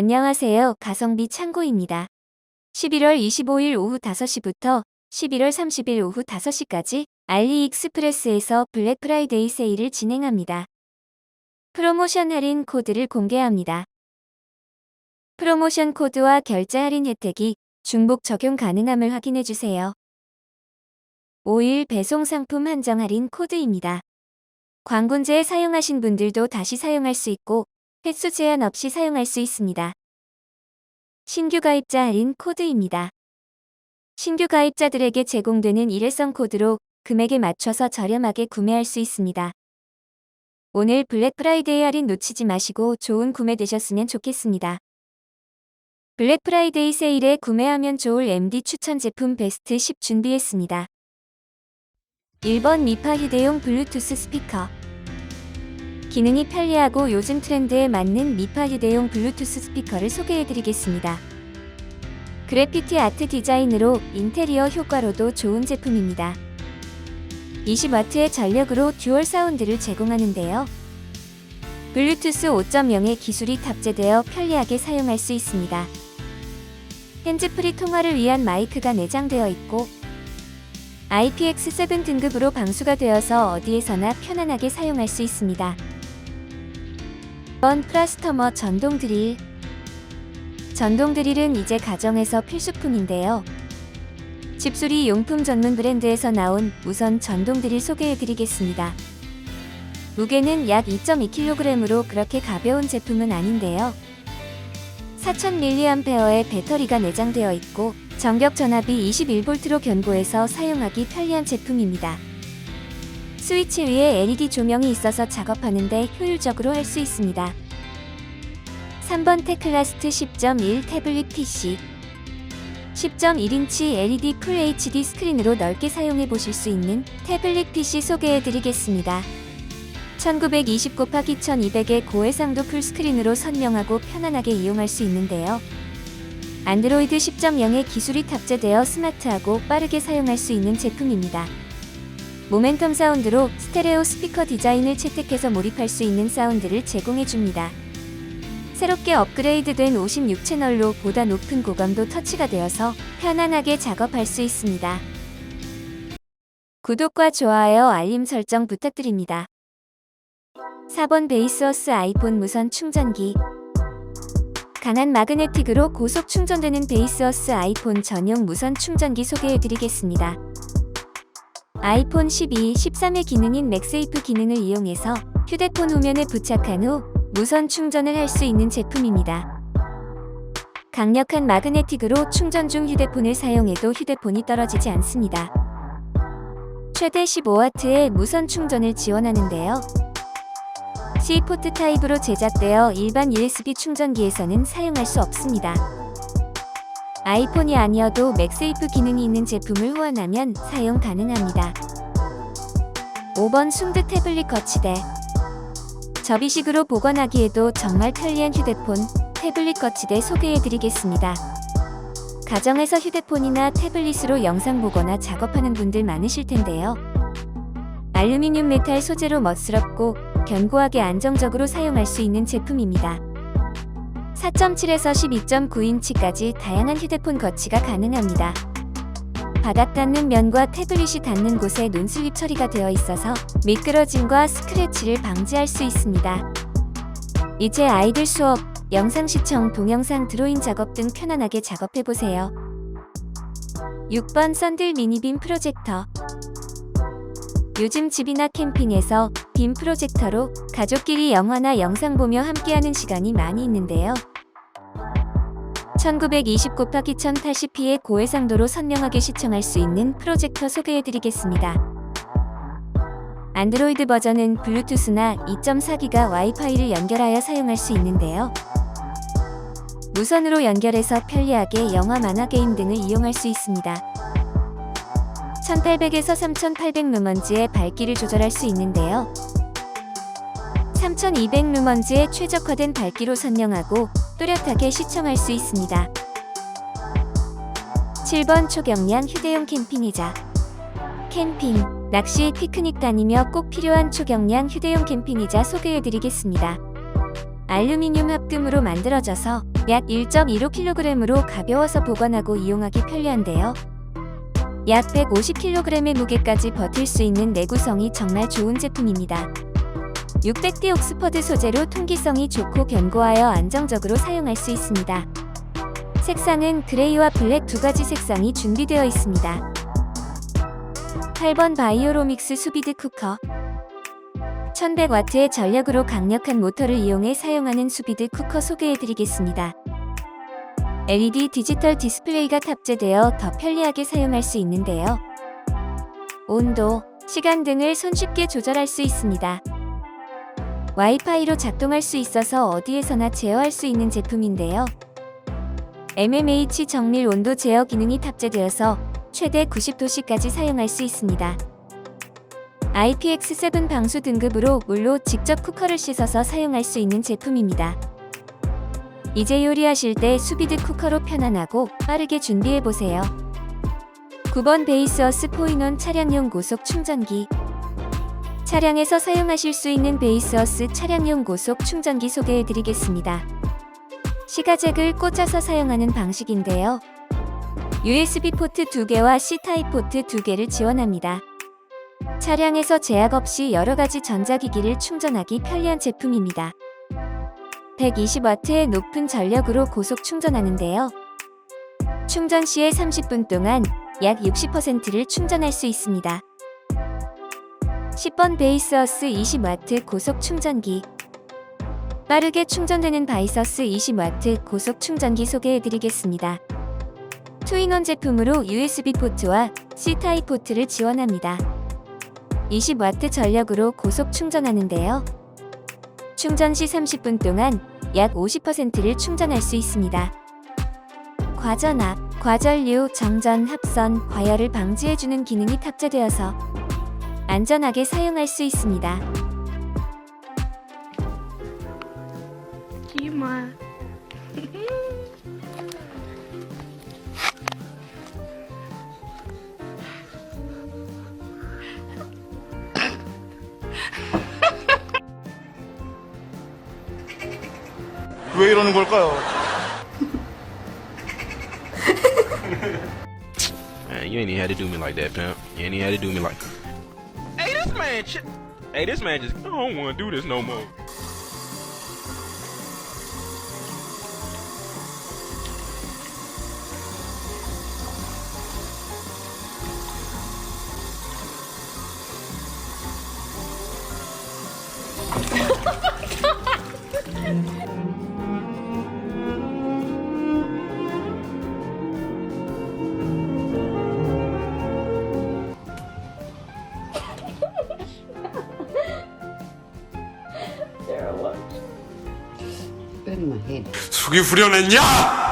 안녕하세요. 가성비 창고입니다. 11월 25일 오후 5시부터 11월 30일 오후 5시까지 알리익스프레스에서 블랙 프라이데이 세일을 진행합니다. 프로모션 할인 코드를 공개합니다. 프로모션 코드와 결제 할인 혜택이 중복 적용 가능함을 확인해 주세요. 5일 배송 상품 한정 할인 코드입니다. 광군제에 사용하신 분들도 다시 사용할 수 있고 횟수 제한 없이 사용할 수 있습니다. 신규 가입자 할인 코드입니다. 신규 가입자들에게 제공되는 일회성 코드로 금액에 맞춰서 저렴하게 구매할 수 있습니다. 오늘 블랙 프라이데이 할인 놓치지 마시고 좋은 구매 되셨으면 좋겠습니다. 블랙 프라이데이 세일에 구매하면 좋을 MD 추천 제품 베스트 10 준비했습니다. 1번 미파 휴대용 블루투스 스피커 기능이 편리하고 요즘 트렌드에 맞는 미파 휴대용 블루투스 스피커를 소개해드리겠습니다. 그래피티 아트 디자인으로 인테리어 효과로도 좋은 제품입니다. 20W의 전력으로 듀얼 사운드를 제공하는데요. 블루투스 5.0의 기술이 탑재되어 편리하게 사용할 수 있습니다. 핸즈프리 통화를 위한 마이크가 내장되어 있고 IPX7 등급으로 방수가 되어서 어디에서나 편안하게 사용할 수 있습니다. 번 플라스터머 전동 드릴 전동 드릴은 이제 가정에서 필수품인데요. 집수리 용품 전문 브랜드에서 나온 우선 전동 드릴 소개해 드리겠습니다. 무게는 약 2.2kg으로 그렇게 가벼운 제품은 아닌데요. 4000mAh의 배터리가 내장되어 있고 전격 전압이 21V로 견고해서 사용하기 편리한 제품입니다. 스위치 위에 LED 조명이 있어서 작업하는데 효율적으로 할 수 있습니다. 3번 테클라스트 10.1 태블릿 PC 10.1인치 LED 풀 HD 스크린으로 넓게 사용해 보실 수 있는 태블릿 PC 소개해 드리겠습니다. 1920 곱하기 1200의 고해상도 풀스크린으로 선명하고 편안하게 이용할 수 있는데요. 안드로이드 10.0의 기술이 탑재되어 스마트하고 빠르게 사용할 수 있는 제품입니다. 모멘텀 사운드로 스테레오 스피커 디자인을 채택해서 몰입할 수 있는 사운드를 제공해 줍니다. 새롭게 업그레이드된 56채널로 보다 높은 고감도 터치가 되어서 편안하게 작업할 수 있습니다. 구독과 좋아요, 알림 설정 부탁드립니다. 4번 베이스어스 아이폰 무선 충전기 강한 마그네틱으로 고속 충전되는 베이스어스 아이폰 전용 무선 충전기 소개해 드리겠습니다. 아이폰 12, 13의 기능인 맥세이프 기능을 이용해서 휴대폰 후면에 부착한 후 무선 충전을 할 수 있는 제품입니다. 강력한 마그네틱으로 충전 중 휴대폰을 사용해도 휴대폰이 떨어지지 않습니다. 최대 15W의 무선 충전을 지원하는데요. C포트 타입으로 제작되어 일반 USB 충전기에서는 사용할 수 없습니다. 아이폰이 아니어도 맥세이프 기능이 있는 제품을 후원하면 사용 가능합니다. 5번 숭드 태블릿 거치대 접이식으로 보관하기에도 정말 편리한 휴대폰 태블릿 거치대 소개해 드리겠습니다. 가정에서 휴대폰이나 태블릿으로 영상 보거나 작업하는 분들 많으실 텐데요. 알루미늄 메탈 소재로 멋스럽고 견고하게 안정적으로 사용할 수 있는 제품입니다. 4.7에서 12.9인치까지 다양한 휴대폰 거치가 가능합니다. 바닥 닿는 면과 태블릿이 닿는 곳에 논슬립 처리가 되어 있어서 미끄러짐과 스크래치를 방지할 수 있습니다. 이제 아이들 수업, 영상 시청, 동영상 드로잉 작업 등 편안하게 작업해보세요. 6번 썬들 미니빔 프로젝터 요즘 집이나 캠핑에서 빔 프로젝터로 가족끼리 영화나 영상 보며 함께하는 시간이 많이 있는데요. 1920 곱하기 1080p의 고해상도로 선명하게 시청할 수 있는 프로젝터 소개해드리겠습니다. 안드로이드 버전은 블루투스나 2.4기가 와이파이를 연결하여 사용할 수 있는데요. 무선으로 연결해서 편리하게 영화, 만화, 게임 등을 이용할 수 있습니다. 1800에서 3800 루먼즈의 밝기를 조절할 수 있는데요. 3200 루먼즈의 최적화된 밝기로 선명하고 또렷하게 시청할 수 있습니다. 7번 초경량 휴대용 캠핑 의자 캠핑, 낚시, 피크닉 다니며 꼭 필요한 초경량 휴대용 캠핑 의자 소개해드리겠습니다. 알루미늄 합금으로 만들어져서 약 1.15kg으로 가벼워서 보관하고 이용하기 편리한데요. 약 150kg의 무게까지 버틸 수 있는 내구성이 정말 좋은 제품입니다. 600D 옥스퍼드 소재로 통기성이 좋고 견고하여 안정적으로 사용할 수 있습니다. 색상은 그레이와 블랙 두 가지 색상이 준비되어 있습니다. 8번 바이오로믹스 수비드 쿠커 1100W의 전력으로 강력한 모터를 이용해 사용하는 수비드 쿠커 소개해드리겠습니다. LED 디지털 디스플레이가 탑재되어 더 편리하게 사용할 수 있는데요. 온도, 시간 등을 손쉽게 조절할 수 있습니다. 와이파이로 작동할 수 있어서 어디에서나 제어할 수 있는 제품인데요. MMH 정밀 온도 제어 기능이 탑재되어서 최대 90도씨까지 사용할 수 있습니다. IPX7 방수 등급으로 물로 직접 쿠커를 씻어서 사용할 수 있는 제품입니다. 이제 요리하실 때 수비드 쿠커로 편안하고 빠르게 준비해 보세요. 9번 베이스어스 포인원 차량용 고속 충전기 차량에서 사용하실 수 있는 베이스어스 차량용 고속 충전기 소개해 드리겠습니다. 시가잭을 꽂아서 사용하는 방식인데요. USB 포트 2개와 C타입 포트 2개를 지원합니다. 차량에서 제약 없이 여러 가지 전자기기를 충전하기 편리한 제품입니다. 120W의 높은 전력으로 고속 충전하는데요. 충전 시에 30분 동안 약 60%를 충전할 수 있습니다. 10번 베이스어스 20W 고속 충전기 빠르게 충전되는 바이서스 20W 고속 충전기 소개해 드리겠습니다. 투인원 제품으로 USB 포트와 C타입 포트를 지원합니다. 20W 전력으로 고속 충전하는데요. 충전 시 30분 동안 약 50%를 충전할 수 있습니다. 과전압, 과전류, 정전, 합선, 과열을 방지해주는 기능이 탑재되어서 안전하게 사용할 수 있습니다. Kima. 왜 이러는 걸까요? Man, you ain't even had to do me like that, pimp. You ain't even had to do me like. Hey, this man, shit. Hey, this man just. I don't want to do this no more. in my Head. 숙이 후련했냐?